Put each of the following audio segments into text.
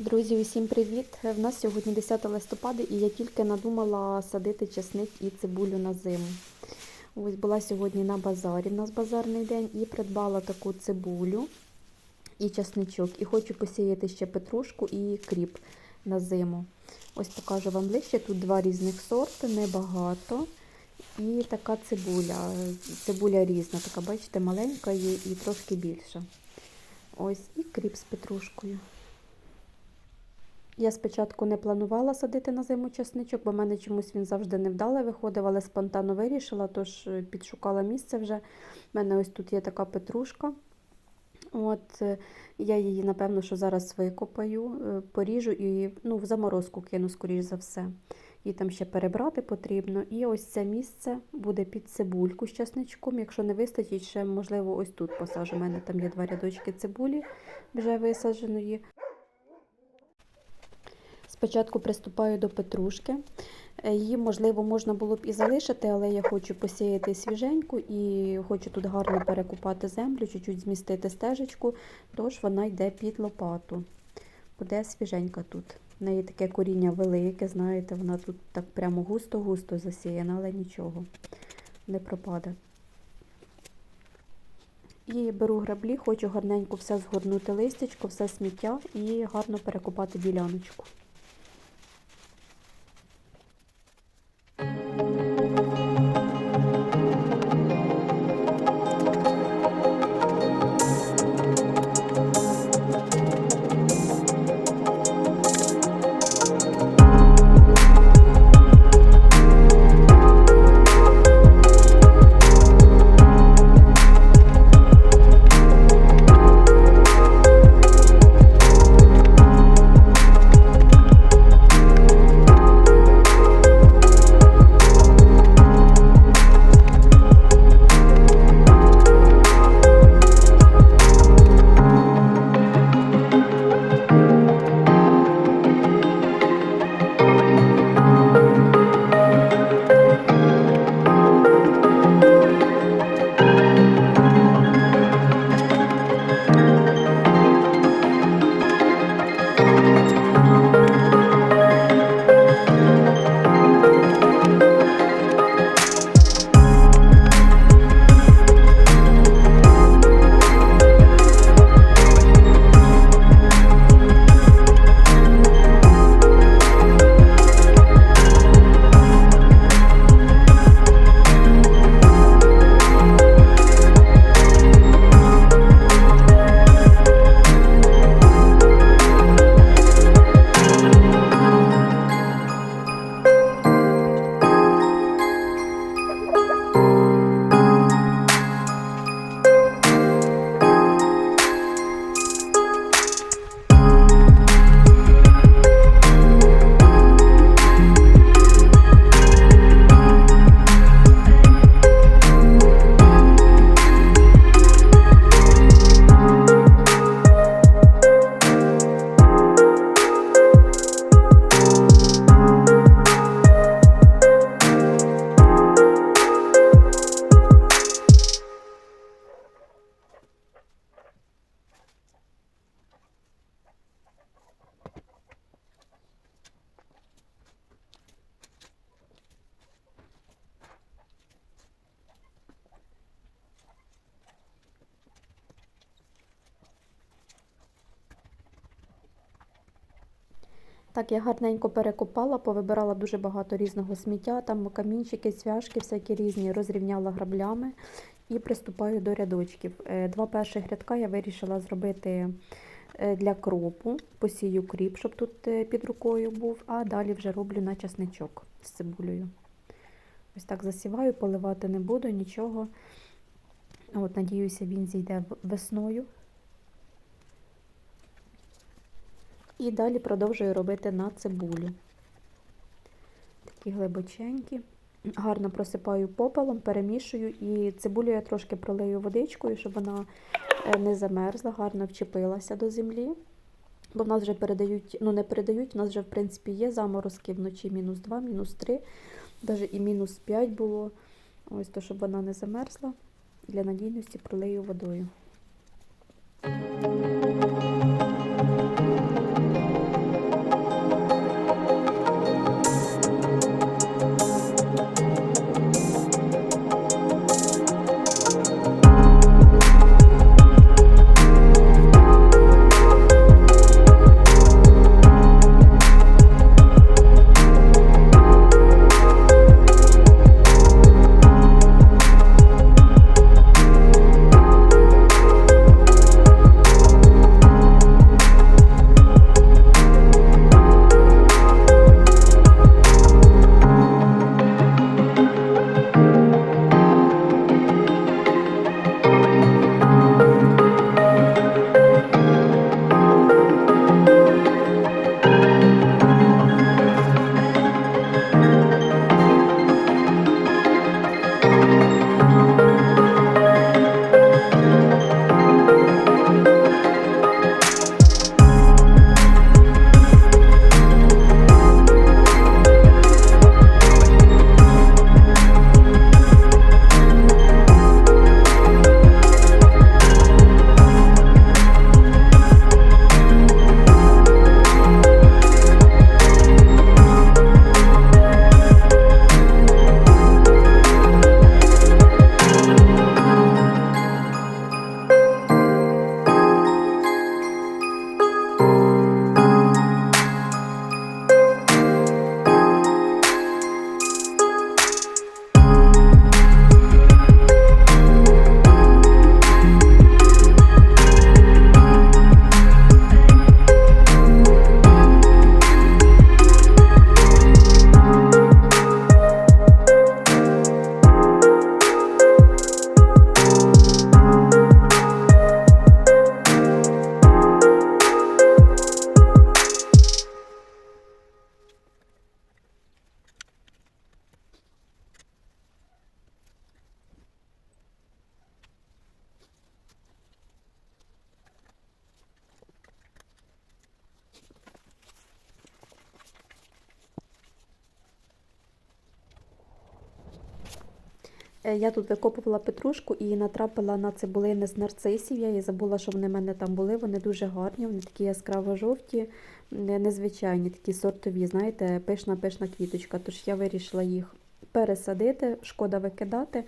Друзі, усім привіт! В нас сьогодні 10 листопада і я тільки надумала садити часник і цибулю на зиму. Ось була сьогодні на базарі, в нас базарний день, і придбала таку цибулю і часничок. І хочу посіяти ще петрушку і кріп на зиму. Ось покажу вам ближче. Тут два різних сорти, небагато. І така цибуля. Цибуля різна, така, бачите, маленька є і трошки більша. Ось і кріп з петрушкою. Я спочатку не планувала садити на зиму часничок, бо в мене чомусь він завжди невдало виходив, але спонтанно вирішила, тож е, підшукала місце вже. У мене ось тут є така петрушка. От, е, я її, напевно, що зараз викопаю, е, поріжу і ну, в заморозку кину, скоріш за все. Її там ще перебрати потрібно. І ось це місце буде під цибульку з часничком. Якщо не вистачить, ще, можливо, ось тут посажу. У мене там є два рядочки цибулі вже висадженої. Спочатку приступаю до петрушки. Е, Її, можливо, можна було б і залишити, але я хочу посіяти свіженьку і хочу тут гарно перекупати землю, чуть-чуть змістити стежечку, тож вона йде під лопату. Буде свіженька тут. В неї таке коріння велике, знаєте, вона тут так прямо густо-густо засіяна, але нічого не пропаде. І беру граблі, хочу гарненько все згорнути листячко, все сміття і гарно перекопати діляночку. Так, я гарненько перекопала, повибирала дуже багато різного сміття, там камінчики, цвяшки, всякі різні, розрівняла граблями і приступаю до рядочків. Е, Два перших рядка я вирішила зробити е, для кропу, посію кріп, щоб тут е, під рукою був, а далі вже роблю на часничок з цибулею. Ось так засіваю, поливати не буду, нічого. От, Надіюся, він зійде весною. І далі продовжую робити на цибулю. Такі глибоченькі. Гарно просипаю попелом, перемішую і цибулю я трошки пролию водичкою, щоб вона е, не замерзла, гарно вчепилася до землі. Бо в нас вже передають, ну не передають, у нас вже в принципі є заморозки вночі мінус 2, мінус 3, навіть і мінус 5 було. Ось то, щоб вона не замерзла. Для надійності пролию водою. Я тут викопувала петрушку і натрапила на цибулини з нарцисів. Я і забула, що вони в мене там були. Вони дуже гарні, вони такі яскраво жовті, незвичайні, такі сортові, знаєте, пишна-пишна квіточка. Тож я вирішила їх пересадити, шкода викидати.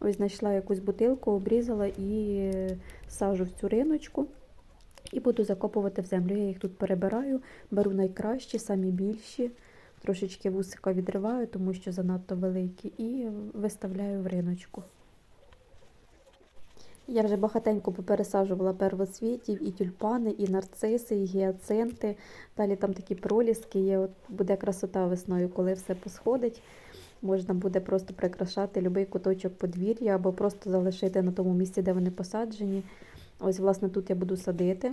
Ось знайшла якусь бутилку, обрізала і е, сажу в цю риночку. І буду закопувати в землю. Я їх тут перебираю, беру найкращі, самі більші. Трошечки вусика відриваю, тому що занадто великі, і виставляю в риночку. Я вже багатенько попересаджувала первоцвітів, і тюльпани, і нарциси, і гіацинти. Далі там такі проліски є. От буде красота весною, коли все посходить. Можна буде просто прикрашати будь-який куточок подвір'я або просто залишити на тому місці, де вони посаджені. Ось, власне, тут я буду садити,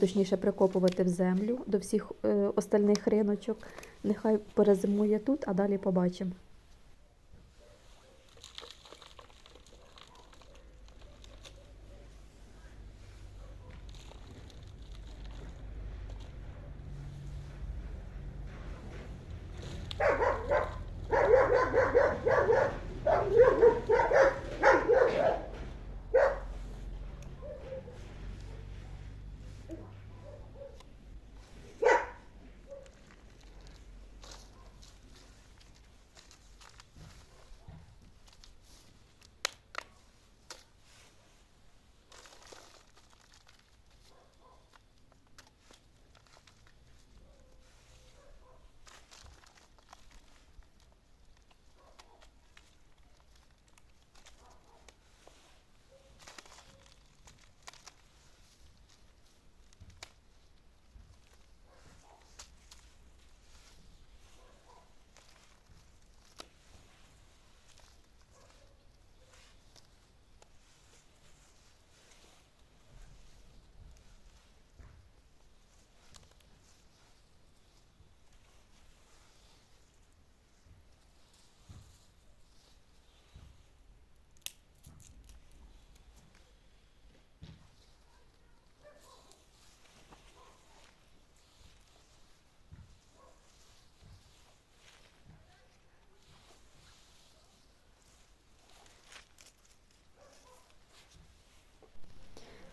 точніше, прикопувати в землю до всіх е, остальних риночок. Нехай перезимує тут, а далі побачимо.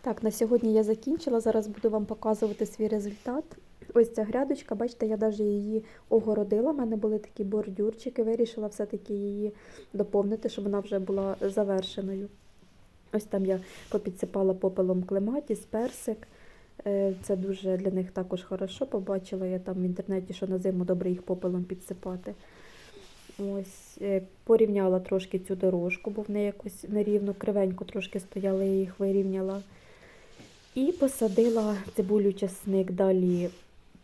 Так, на сьогодні я закінчила. Зараз буду вам показувати свій результат. Ось ця грядочка, бачите, я навіть її огородила. У мене були такі бордюрчики, вирішила все-таки її доповнити, щоб вона вже була завершеною. Ось там я попідсипала попелом клематіс, персик. Е, Це дуже для них також хорошо. Побачила я там в інтернеті, що на зиму добре їх попелом підсипати. Ось, е, порівняла трошки цю дорожку, бо в неї якось нерівно, кривенько трошки стояли, я їх вирівняла. І посадила цибулю часник далі.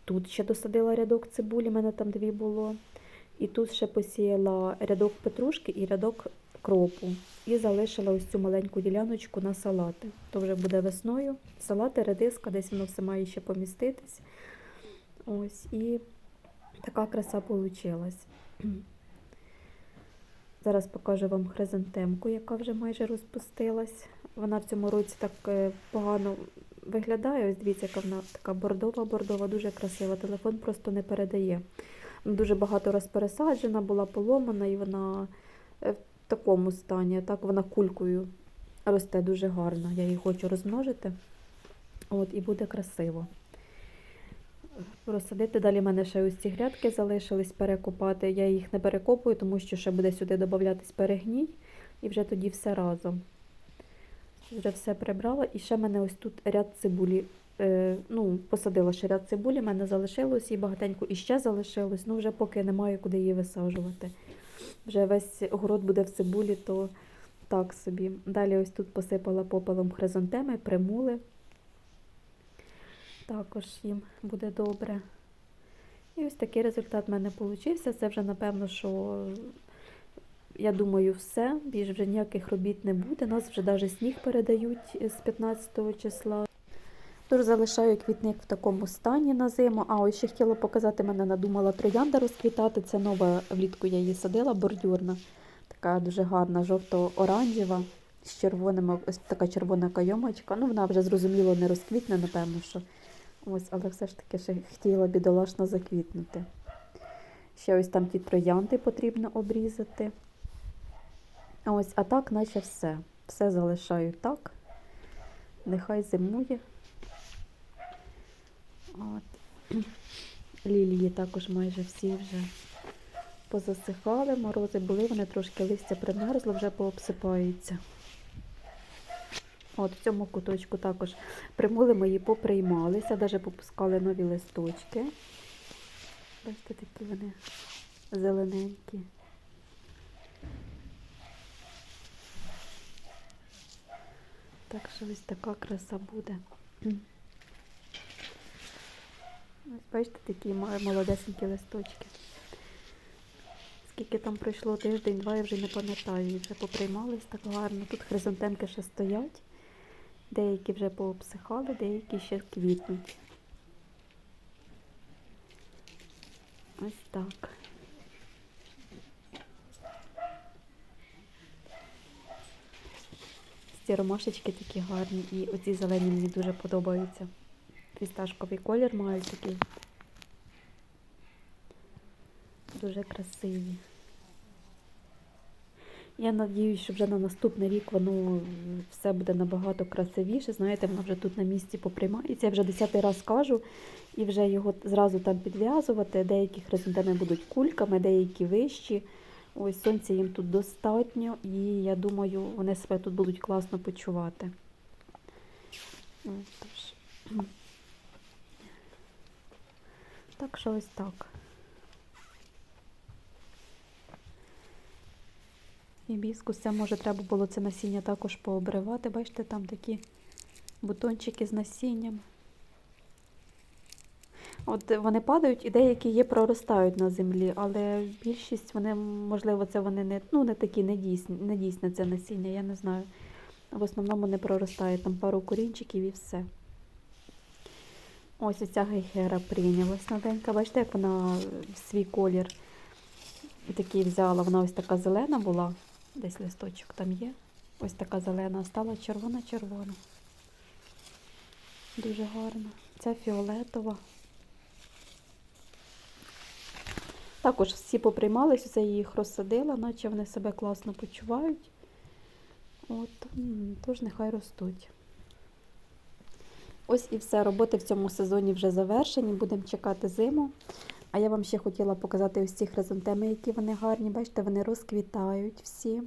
Тут ще досадила рядок цибулі, в мене там дві було. І тут ще посіяла рядок петрушки і рядок кропу. І залишила ось цю маленьку діляночку на салати. То вже буде весною. Салати, редиска, десь воно все має ще поміститись. Ось, і така краса вийшла. Зараз покажу вам хризантемку, яка вже майже розпустилась. Вона в цьому році так е, погано виглядає. Ось дивіться, яка вона така бордова-бордова, дуже красива. Телефон просто не передає. Дуже багато раз пересаджена, була поломана і вона е, в такому стані. Так вона кулькою росте дуже гарно. Я її хочу розмножити. От, і буде красиво. Розсадити. Далі в мене ще ось ці грядки залишились перекопати. Я їх не перекопую, тому що ще буде сюди додатись перегній. І вже тоді все разом. Вже все прибрала. І ще в мене ось тут ряд цибулі. Е, ну, посадила ще ряд цибулі, в мене залишилось і багатенько і ще залишилось. Ну, вже поки немає куди її висаджувати. Вже весь город буде в цибулі, то так собі. Далі ось тут посипала попелом хризантеми, примули. Також їм буде добре. І ось такий результат в мене вийшов. Це вже, напевно, що я думаю, все. Більш вже ніяких робіт не буде. Нас вже навіть сніг передають з 15 числа. Тож залишаю квітник в такому стані на зиму. А ось ще хотіла показати, мене надумала троянда розквітати. Це нова влітку я її садила, бордюрна. Така дуже гарна, жовто-оранжева, з червоними, ось така червона кайомочка. Ну, вона вже зрозуміло не розквітне, напевно, що. Ось, але все ж таки ще хотіла бідолашно заквітнути. Ще ось там ті троянди потрібно обрізати. Ось, а так, наче все. Все залишаю так. Нехай зимує. От. Лілії також майже всі вже позасихали, морози були, вони трошки листя примерзло, вже пообсипаються. От в цьому куточку також примули мої поприймалися, навіть попускали нові листочки. Бачите, такі вони зелененькі. Так що ось така краса буде. Ось бачите, такі молодесенькі листочки. Скільки там пройшло тиждень-два, я вже не пам'ятаю, і вже поприймались так гарно. Тут хризантемки ще стоять. Деякі вже пообсихали, деякі ще квітнуть. Ось так. Ці ромашечки такі гарні і оці зелені мені дуже подобаються. Фісташковий колір мають такий. Дуже красиві. Я надіюсь, що вже на наступний рік воно все буде набагато красивіше. Знаєте, воно вже тут на місці поприймається. Я вже десятий раз кажу, і вже його зразу там підв'язувати. Деякі хризантеми будуть кульками, деякі вищі. Ось сонця їм тут достатньо, і я думаю, вони себе тут будуть класно почувати. Тож. Так що ось так. Гібіскуса, може, треба було це насіння також пообривати. Бачите, там такі бутончики з насінням. От вони падають і деякі є проростають на землі, але більшість вони, можливо, це вони не, ну, не такі недійсні, недійсне це насіння, я не знаю. В основному не проростає там пару корінчиків і все. Ось оця гейхера прийнялась новенька. Бачите, як вона свій колір такий взяла. Вона ось така зелена була. Десь листочок там є. Ось така зелена, стала червона-червона. Дуже гарна. Ця фіолетова. Також всі поприймались, це їх розсадила, наче вони себе класно почувають. От, тож нехай ростуть. Ось і все. Роботи в цьому сезоні вже завершені. Будемо чекати зиму. А я вам ще хотіла показати ось ці хризантеми, які вони гарні. Бачите, вони розквітають всі.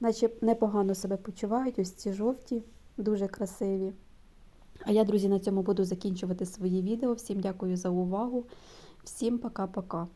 Наче непогано себе почувають. Ось ці жовті, дуже красиві. А я, друзі, на цьому буду закінчувати свої відео. Всім дякую за увагу. Всім пока-пока.